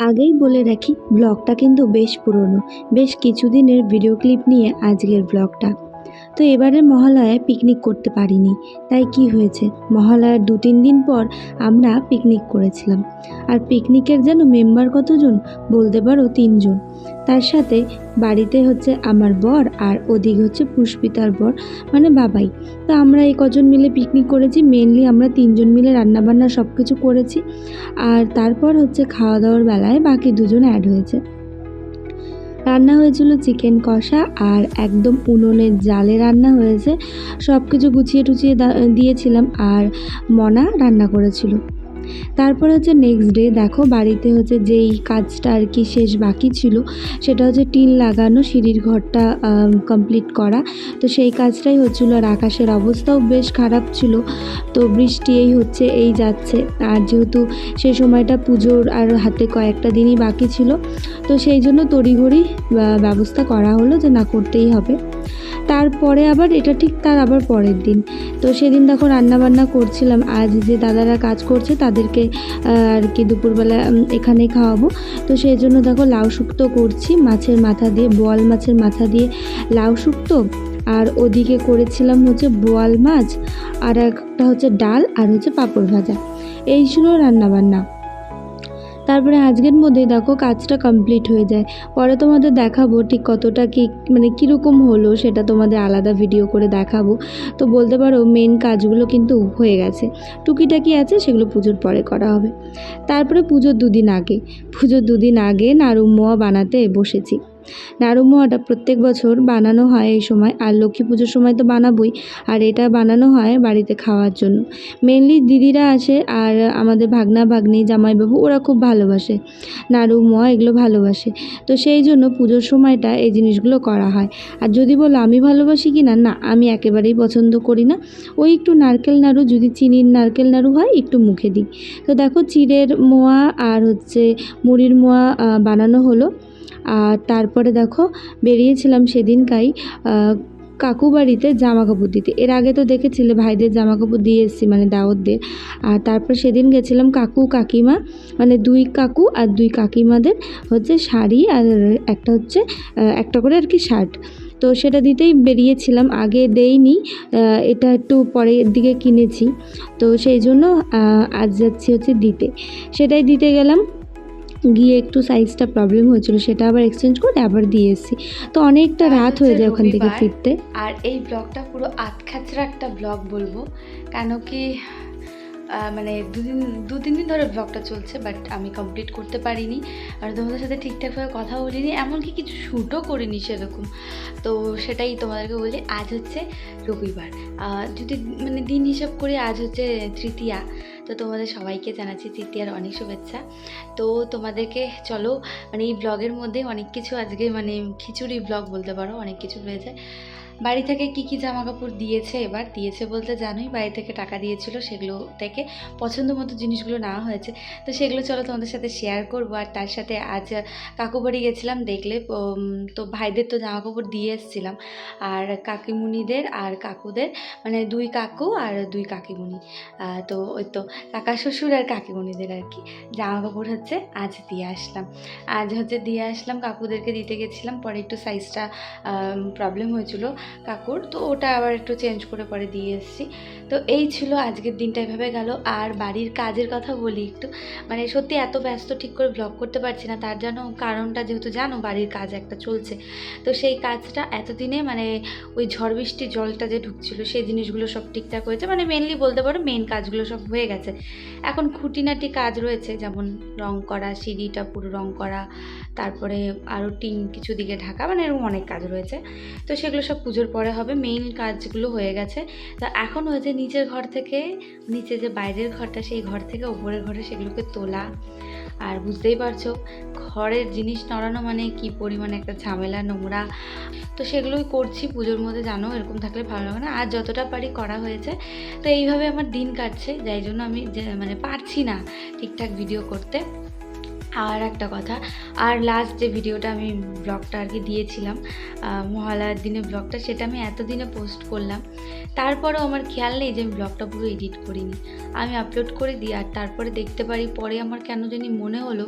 আগেই বলে রাখি ব্লগটা কিন্তু বেশ পুরনো। বেশ কিছুদিনের ভিডিও ক্লিপ নিয়ে আজকের ব্লগটা। তো এবারে মহালয়ায় পিকনিক করতে পারিনি। তাই কি হয়েছে? মহালয়ার দু তিন দিন পর আমরা পিকনিক করেছিলাম। আর পিকনিকের যেন মেম্বার কতজন বলতে পারো তিনজন। তার সাথে বাড়িতে হচ্ছে আমার বর আর ওদিক হচ্ছে পুষ্পিতার বর মানে বাবাই। তো আমরা এই কজন মিলে পিকনিক করেছি মেনলি আমরা তিনজন মিলে রান্নাবান্না সব কিছু করেছি। আর তারপর হচ্ছে খাওয়া দাওয়ার বেলায় বাকি দুজন অ্যাড হয়েছে। রান্না হয়েছিল চিকেন কষা আর একদম উনুনের জালে রান্না হয়েছে। সব কিছু গুছিয়ে টুছিয়ে দা- দিয়েছিলাম আর মনা রান্না করেছিল। তারপর হচ্ছে নেক্সট ডে দেখো বাড়িতে হচ্ছে যেই কাজটা আর কি শেষ বাকি ছিল, সেটা হচ্ছে টিন লাগানো, সিঁড়ির ঘরটা কমপ্লিট করা। তো সেই কাজটাই হচ্ছিল আর আকাশের অবস্থাও বেশ খারাপ ছিল। তো বৃষ্টি এই হচ্ছে, এই যাচ্ছে। আর যেহেতু সেই সময়টা পুজোর আর হাতে কয়েকটা দিনই বাকি ছিল, তো সেই জন্য তড়িঘড়ি ব্যবস্থা করা হলো যে না করতেই হবে। তারপরে আবার এটা ঠিক তার আবার পরের দিন। তো সেদিন দেখো রান্নাবান্না করছিলাম। আজ যে দাদারা কাজ করছে তাদেরকে আর কি দুপুরবেলা উম, এখানেই খাওয়াবো। তো সেই জন্য দেখো লাউ শুক্তো করছি মাছের মাথা দিয়ে বোয়াল মাছের মাথা দিয়ে লাউ শুক্তো। আর ওদিকে করেছিলাম হচ্ছে বোয়াল মাছ আর একটা হচ্ছে ডাল আর হচ্ছে পাঁপড় ভাজা। এই ছিল রান্নাবান্না। তারপরে আজকের মধ্যেই দেখো কাজটা কমপ্লিট হয়ে যায়। পরে তোমাদের দেখাবো ঠিক কতটা কী মানে কীরকম হলো সেটা তোমাদের আলাদা ভিডিও করে দেখাবো। তো বলতে পারো মেন কাজগুলো কিন্তু হয়ে গেছে। টুকিটাকি আছে, সেগুলো পুজোর পরে করা হবে। তারপরে পুজোর দুদিন আগে। পুজোর দুদিন আগে নাড়ুমোয়া বানাতে বসেছি। নাড়ুমোয়াটা প্রত্যেক বছর বানানো হয় এই সময়, আর লক্ষ্মী পুজোর সময় তো বানাবই, আর এটা বানানো হয় বাড়িতে খাওয়ার জন্য। মেনলি দিদিরা আসে, আর আমাদের ভাগনা, ভাগ্নি, জামাইবাবু, ওরা খুব ভালোবাসে। নাড়ু মোয়া এগুলো ভালোবাসে। তো সেই জন্য পুজোর সময়টা এই জিনিসগুলো করা হয়। আর যদি বলো আমি ভালোবাসি কি না না আমি একেবারেই পছন্দ করি না। ওই একটু নারকেল নাড়ু, যদি চিনির নারকেল নাড়ু হয়, একটু মুখে দিই। তো দেখো, চিড়ের মোয়া আর হচ্ছে মুড়ির মোয়া বানানো হলো। আর তারপরে দেখো, বেরিয়েছিলাম সেদিনকাই কাকু বাড়িতে জামা কাপড় দিতে। এর আগে তো দেখেছিলে, ভাইদের জামা কাপড় দিয়ে এসেছি মানে দাওয়াতদের। আর তারপর সেদিন গেছিলাম কাকু, কাকিমা মানে দুই কাকু আর দুই কাকিমাদের হচ্ছে শাড়ি আর একটা হচ্ছে একটা করে আর কি শার্ট তো সেটা দিতেই বেরিয়েছিলাম, আগে দেইনি এটা একটু পরের দিকে কিনেছি। তো সেই জন্য আজ যাচ্ছি হচ্ছে দিতে। সেটাই দিতে গেলাম। গিয়ে একটু সাইজটা প্রবলেম হয়েছিল সেটা আবার এক্সচেঞ্জ করে আবার দিয়ে এসেছি। তো অনেকটা রাত হয়ে যায় ওখান থেকে। ফিরতে। আর এই ব্লগটা পুরো আতখাচরা একটা ব্লগ বলব। কেন কি মানে দুদিন দু তিন দিন ধরে ব্লগটা চলছে বাট আমি কমপ্লিট করতে পারিনি। আর তোমাদের সাথে ঠিকঠাকভাবে কথা বলিনি এমনকি কিছু শ্যুটও করিনি সেরকম। তো সেটাই তোমাদেরকে বলি আজ হচ্ছে রবিবার। যদি মানে দিন হিসাব করি আজ হচ্ছে তৃতীয়া। তো তোমাদের সবাইকে জানাচ্ছি তৃতীয়ার অনেক শুভেচ্ছা। তো তোমাদেরকে চলো মানে এই ব্লগের মধ্যে অনেক কিছু আজকে মানে খিচুড়ি ব্লগ বলতে পারো, অনেক কিছু রয়েছে বাড়ি থেকে কি কি জামা কাপড় দিয়েছে এবার? দিয়েছে বলতে জানোই, বাড়ি থেকে টাকা দিয়েছিল সেগুলো থেকে পছন্দ মতো জিনিসগুলো নেওয়া হয়েছে। তো সেগুলো চলো তোমাদের সাথে শেয়ার করব। আর তার সাথে আজ কাকু বাড়ি গেছিলাম, দেখলে তো ভাইদের তো জামা কাপড় দিয়ে এসেছিলাম। আর কাকিমুনিদের আর কাকুদের মানে দুই কাকু আর দুই কাকিমুনি। তো ওই তো কাকা শ্বশুর আর কাকিমুনিদের আর কি। জামা কাপড় হচ্ছে, আজ দিয়ে আসলাম। আজ হচ্ছে দিয়ে আসলাম, কাকুদেরকে দিতে গেছিলাম। পরে একটু সাইজটা প্রবলেম হয়েছিল। কাকুর, তো ওটা আবার একটু চেঞ্জ করে পরে দিয়ে এসেছি। তো এই ছিল আজকের দিনটা, এভাবে গেল। আর বাড়ির কাজের কথা বলি একটু। মানে সত্যি এত ব্যস্ত ঠিক করে ব্লগ করতে পারছি না, তার জন্য কারণটা যেহেতু জানো, বাড়ির কাজ একটা চলছে। তো সেই কাজটা এতদিনে মানে ওই ঝড় বৃষ্টির জলটা যে ঢুকছিল, সেই জিনিসগুলো সব ঠিকঠাক হয়েছে। মানে মেনলি বলতে পারো মেন কাজগুলো সব হয়ে গেছে। এখন খুঁটিনাটি কাজ রয়েছে, যেমন রং করা, সিঁড়িটা পুরো রং করা, তারপরে আরও টিন কিছু দিকে ঢাকা মানে এরকম অনেক কাজ রয়েছে। তো সেগুলো সব পুজোর পরে হবে মেইন কাজগুলো হয়ে গেছে। তো এখন হয়েছে নিচের ঘর থেকে, নিচে যে বাইরের ঘরটা, সেই ঘর থেকে উপরের ঘরে সেগুলোকে তোলা। আর বুঝতেই পারছ, ঘরের জিনিস নড়ানো মানে কি পরিমাণে একটা ঝামেলা, নোংরা। তো সেগুলোই করছি পুজোর মধ্যে, জানো, এরকম থাকলে ভালো লাগে না। আর যতটা পারি করা হয়েছে, তো এইভাবে আমার দিন কাটছে। যাই জন্য আমি মানে পারছি না ঠিকঠাক ভিডিও করতে। আর একটা কথা, আর লাস্ট যে ভিডিওটা আমি ব্লগটা আর কি দিয়েছিলাম মহালয়ার দিনে ব্লগটা সেটা আমি এতদিনে পোস্ট করলাম। তারপরেও আমার খেয়াল নেই যে আমি ব্লগটা পুরো এডিট করিনি। আমি আপলোড করে দিই, আর তারপরে দেখতে পারি, পরে আমার কেন জানি মনে হলো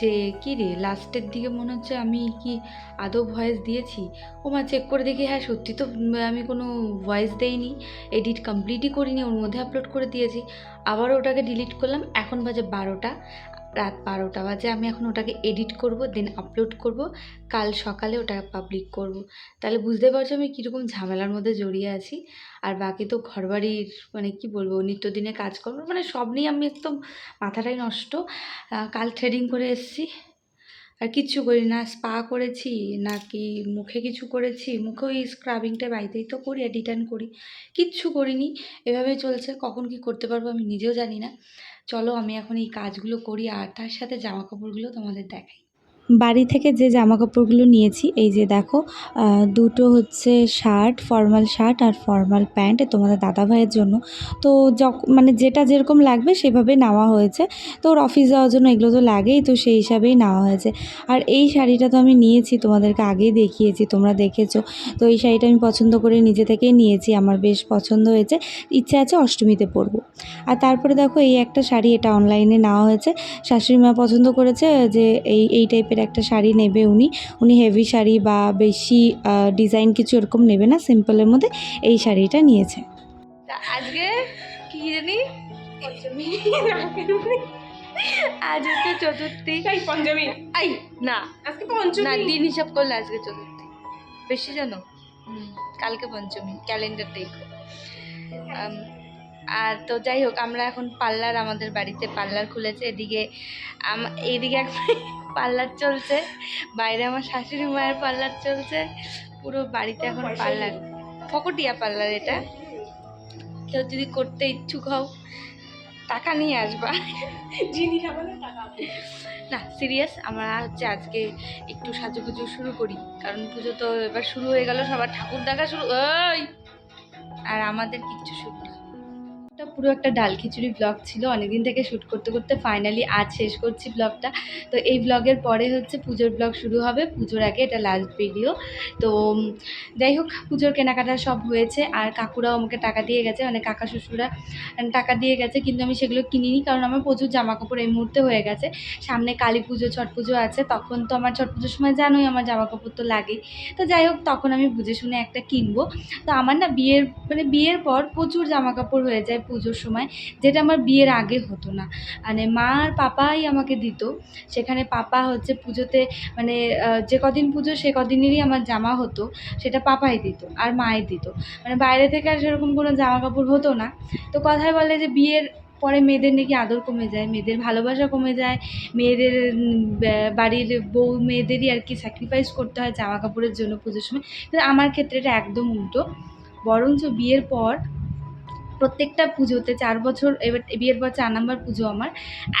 যে, কী রে, লাস্টের দিকে মনে হচ্ছে আমি কি আদৌ ভয়েস দিয়েছি? ও মা চেক করে দেখি হ্যাঁ সত্যি তো আমি কোনো ভয়েস দেইনি এডিট কমপ্লিটই করিনি, ওর মধ্যে আপলোড করে দিয়েছি। আবার ওটাকে ডিলিট করলাম, এখন বাজে বারোটা। রাত বারোটা বাজে, আমি এখন ওটাকে এডিট করব দেন আপলোড করব। কাল সকালে ওটাকে পাবলিক করব। তাহলে বুঝতে পারছ আমি কীরকম ঝামেলার মধ্যে জড়িয়ে আছি। আর বাকি তো ঘরবাড়ির মানে কি বলব নিত্যদিনে কাজকর্ম মানে সব নিয়ে আমি একদম মাথাটাই নষ্ট। কাল থ্রেডিং করে এসেছি। আর কিচ্ছু করি না স্পা করেছি, নাকি মুখে কিছু করেছি, মুখে ওই স্ক্রাবিংটা বাড়িতেই তো করি আর রিটার্ন করি। কিচ্ছু করিনি। এভাবেই চলছে, কখন কি করতে পারব আমি নিজেও জানি না। চলো আমি এখন এই কাজগুলো করি আর তার সাথে জামা কাপড়গুলো তোমাদের দেখাই। বাড়ি থেকে যে জামা কাপড়গুলো নিয়েছি, এই যে দেখো দুটো হচ্ছে শার্ট, ফর্মাল শার্ট আর ফর্মাল প্যান্ট তোমাদের দাদা ভাইয়ের জন্য। তো মানে যেটা যেরকম লাগবে সেভাবে নেওয়া হয়েছে। তো ওর অফিস যাওয়ার জন্য এগুলো তো লাগেই, তো সেই হিসাবেই নেওয়া হয়েছে। আর এই শাড়িটা তো আমি নিয়েছি, তোমাদেরকে আগেই দেখিয়েছি, তোমরা দেখেছ। তো এই শাড়িটা আমি পছন্দ করে নিজে থেকেই নিয়েছি, আমার বেশ পছন্দ হয়েছে। ইচ্ছে আছে অষ্টমীতে পরবো। আর তারপরে দেখো, এই একটা শাড়ি এটা অনলাইনে নেওয়া হয়েছে। শাশুড়ি মা পছন্দ করেছে যে এই এই টাইপের একটা শাড়ি নেবে উনি। উনি হেভি শাড়ি বা বেশি ডিজাইন কিছু এরকম নেবে না সিম্পলের মধ্যে এই শাড়িটা নিয়েছে। আজকে কি জানি? আজ হচ্ছে চতুর্থী। পঞ্চমী। আই না। আজকে পঞ্চমী। না দিন হিসাব করলে আজকে চতুর্থী। বেশি জানো কালকে পঞ্চমী ক্যালেন্ডার দেখো আর তো যাই হোক আমরা এখন পার্লার আমাদের বাড়িতে পার্লার খুলেছে। এদিকে আম- এইদিকে এক পার্লার চলছে বাইরে আমার শাশুড়ি মায়ের পার্লার চলছে পুরো বাড়িতে এখন পার্লার ফকটিয়া পার্লার এটা। কেউ যদি করতে ইচ্ছুক হও টাকা নিয়ে আসবা। না সিরিয়াস আমরা হচ্ছে আজকে একটু সাজুগুজু শুরু করি কারণ পুজো তো এবার শুরু হয়ে গেল সবার ঠাকুর দেখা শুরু ওই! আর আমাদের কিচ্ছু শুরু পুরো একটা ডাল খিচুড়ি ব্লগ ছিল। অনেকদিন থেকে শ্যুট করতে করতে ফাইনালি আজ শেষ করছি ব্লগটা তো এই ব্লগের পরে হচ্ছে পুজোর ব্লগ শুরু হবে। পুজোর আগে এটা লাস্ট ভিডিও তো যাই হোক, পুজোর কেনাকাটা সব হয়েছে। আর কাকুরাও আমাকে টাকা দিয়ে গেছে মানে কাকা শ্বশুরা টাকা দিয়ে গেছে, কিন্তু আমি সেগুলো কিনিনি কারণ আমার প্রচুর জামা কাপড় এই মুহূর্তে হয়ে গেছে। সামনে কালী পুজো, ছট পুজো আছে, তখন তো আমার ছট পুজোর সময় জানোই আমার জামা কাপড় তো লাগেই তো যাই হোক, তখন আমি বুঝে শুনে একটা কিনবো। তো আমার না বিয়ের মানে বিয়ের পর প্রচুর জামা কাপড় হয়ে যায় পুজোর সময়, যেটা আমার বিয়ের আগে হতো না। মানে মা আর পাপাই আমাকে দিত। সেখানে পাপা হচ্ছে পুজোতে মানে যে কদিন পুজো সে কদিনেরই আমার জামা হতো, সেটা পাপাই দিত আর মাই দিত। মানে বাইরে থেকে আর সেরকম কোনো জামা কাপড় হতো না। তো কথায় বলে যে বিয়ের পরে মেয়েদের নাকি আদর কমে যায়, মেয়েদের ভালোবাসা কমে যায়, মেয়েদের বাড়ির বউ মেয়েদেরই আর কি স্যাক্রিফাইস করতে হয় জামা কাপড়ের জন্য পুজোর সময়। কিন্তু আমার ক্ষেত্রে এটা একদম উল্টো। বরঞ্চ বিয়ের পর প্রত্যেকটা পুজোতে চার বছর, এবার বিয়ের পর চার নাম্বার পুজো আমার।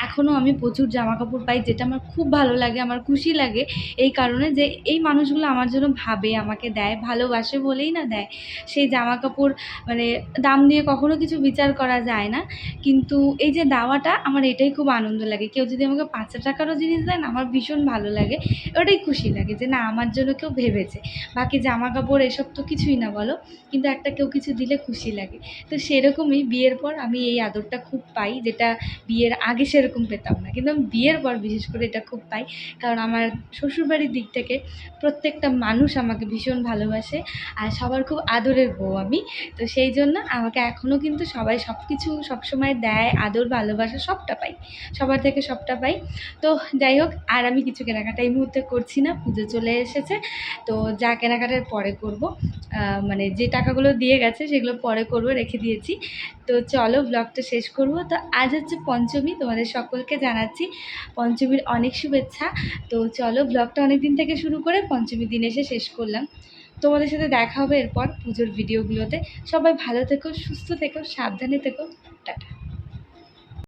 এখনও আমি প্রচুর জামা কাপড় পাই, যেটা আমার খুব ভালো লাগে, আমার খুশি লাগে। এই কারণে যে এই মানুষগুলো আমার জন্য ভাবে, আমাকে দেয়, ভালোবাসে বলেই না দেয়। সেই জামা কাপড় মানে দাম দিয়ে কখনো কিছু বিচার করা যায় না। কিন্তু এই যে দেওয়াটা, আমার এটাই খুব আনন্দ লাগে। কেউ যদি আমাকে পাঁচ হাজার টাকারও জিনিস দেন আমার ভীষণ ভালো লাগে। ওটাই খুশি লাগে যে না, আমার জন্য কেউ ভেবেছে। বাকি জামা কাপড় এসব তো কিছুই না বলো। কিন্তু একটা কেউ কিছু দিলে খুশি লাগে। তো সেরকমই বিয়ের পর আমি এই আদরটা খুব পাই, যেটা বিয়ের আগে সেরকম পেতাম না। কিন্তু আমি বিয়ের পর বিশেষ করে এটা খুব পাই, কারণ আমার শ্বশুরবাড়ির দিক থেকে প্রত্যেকটা মানুষ আমাকে ভীষণ ভালোবাসে আর সবার খুব আদরের বউ আমি। তো সেই জন্য আমাকে এখনও কিন্তু সবাই সব কিছু সবসময় দেয়, আদর, ভালোবাসা সবটা পাই, সবার থেকে সবটা পাই। তো যাই হোক, আর আমি কিছু কেনাকাটা এই মুহূর্তে করছি না, পুজো চলে এসেছে। তো যা কেনাকাটার পরে করব মানে যে টাকাগুলো দিয়ে গেছে সেগুলো পরে করব, রেখে দিয়েছি। তো চলো ব্লগটা শেষ করব। তো আজ হচ্ছে পঞ্চমী, তোমাদের সকলকে জানাচ্ছি পঞ্চমীর অনেক শুভেচ্ছা। তো চলো ব্লগটা অনেক দিন থেকে শুরু করে পঞ্চমী দিন এসে শেষ করলাম। তোমাদের সাথে দেখা হবে এরপর পুজোর ভিডিওগুলোতে সবাই ভালো থেকো, সুস্থ থেকো, সাবধানে থেকো। টাটা।